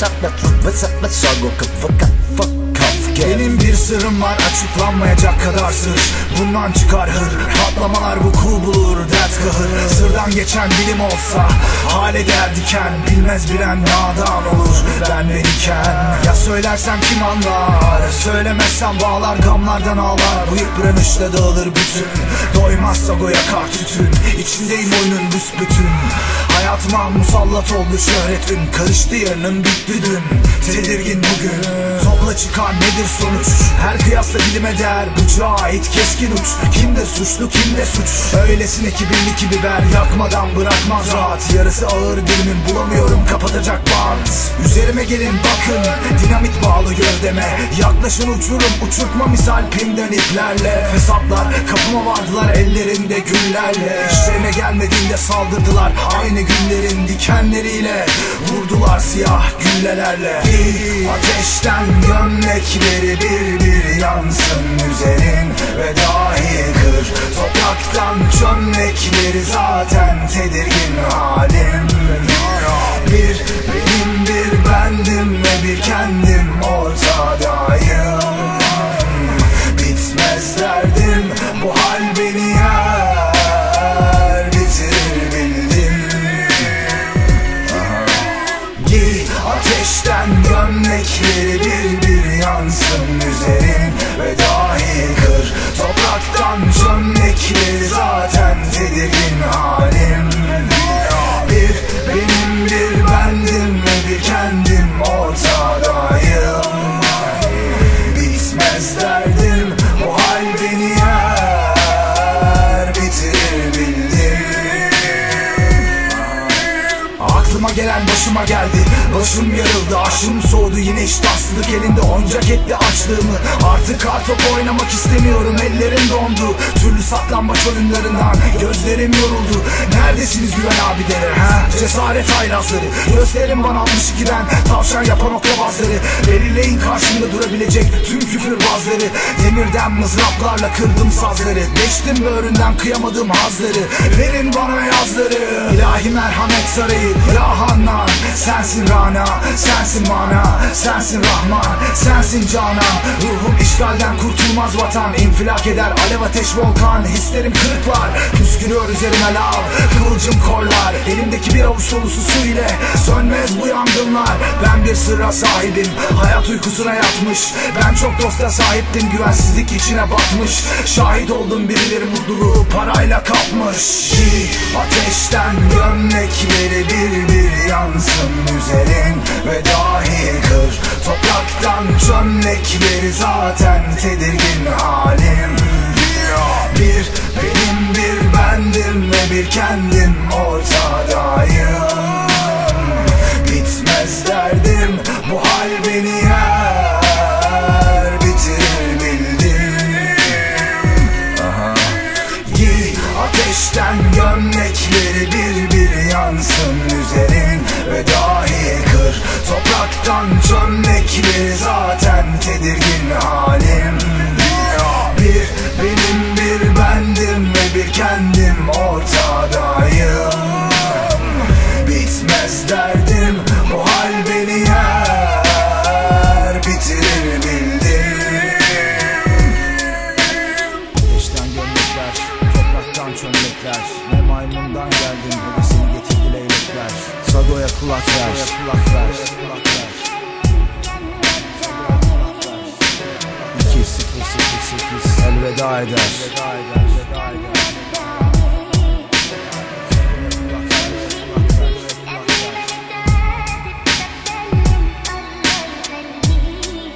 Wasak na trud, wasak na sago, kapwakat Benim bir sırrım var açıklanmayacak kadar sır. Bundan çıkar hır Patlamalar vuku bulur dert kahır. Sırdan geçen dilim olsa Hale der diken. Bilmez bilen nadan olur Ben verirken Ya söylersem kim anlar Söylemezsem bağlar gamlardan ağlar. Bu yıpranışla dağılır bütün Doymazsa goya kar tütün. İçindeyim oyunun büsbütün. Hayatıma musallat oldu şöhretin. Karıştı yarının bitti dün. Tedirgin bugün Topla çıkan nedir sonuç? Her kıyasla dilime değer Bıçağa ait keskin uç. Kimde suçlu kimde suç? Öylesine kibirli ki biber Yakmadan bırakmaz rahat. Yarısı ağır dilimin bulamıyorum kapatacak bant. Üzerime gelin bakın Dinamit bağlı gövdeme. Yaklaşın uçurum uçurtma misal pimden iplerle. Fesatlar kapıma vardılar ellerinde güllerle. İşlerine gelmediğinde saldırdılar Aynı günlerin dikenleriyle siyah güllelerle. Ateşten gömlekleri bir bir yansın üzerin. Ve dahi kır Topraktan çömlekleri zaten bir bir yansın üzerin Ve dahi kır. Topraktan çömlekleri zaten tedirgin halim. Bir benim bir bendim. Ve bir kendim ortadayım. Bitmez derdim gelen başıma geldi. Başım yarıldı aşım soğudu yine iştahsızlık elinde. Oncak etti açlığımı Artık kartop oynamak istemiyorum. Ellerim dondu Türlü saklambaç oyunlarından gözlerim yoruldu. Neredesiniz güven abileri ha? Cesaret haylazları Gösterin bana 62'den tavşan yapan oklabazları Belirleyin karşımda durabilecek tüm küfürbazları Demirden mızraplarla kırdım sazları. Geçtim böğründen kıyamadığım hazları. Verin bana yazları. İlahi merhamet sarayı Ya Hannan Sensin Rana Sensin mana Sensin Rahman Sensin Canan Ruhum işgalden kurtulmaz vatan İnfilak eder alev ateş volkan. Hislerim kırıklar Püskürüyor üzerime lav Kıvılcım korlar Elimdeki bir avuç dolusu su ile Sönmez bu yangınlar. Ben bir sırra sahibim Hayat uykusuna yatmış. Ben çok dosta sahiptim Güvensizlik içine batmış. Şahit oldum birileri mutluluğu parayla kapmış. Ateşten gömlekleri bir bir yansın üzerin Ve dahi kır. Topraktan çömlekleri zaten tedirgin halim. Bir benim bir bendim ve bir kendim ortadayım derdim bu hal beni yer. Bitirir bildim. Ateşten gömlekler, topraktan çömlekler. Ne maymundan geldin, hevesini getirdi leylekler Sagoya kulak ver, kulak ver, kulak ver. 2 0 0 8 elveda eder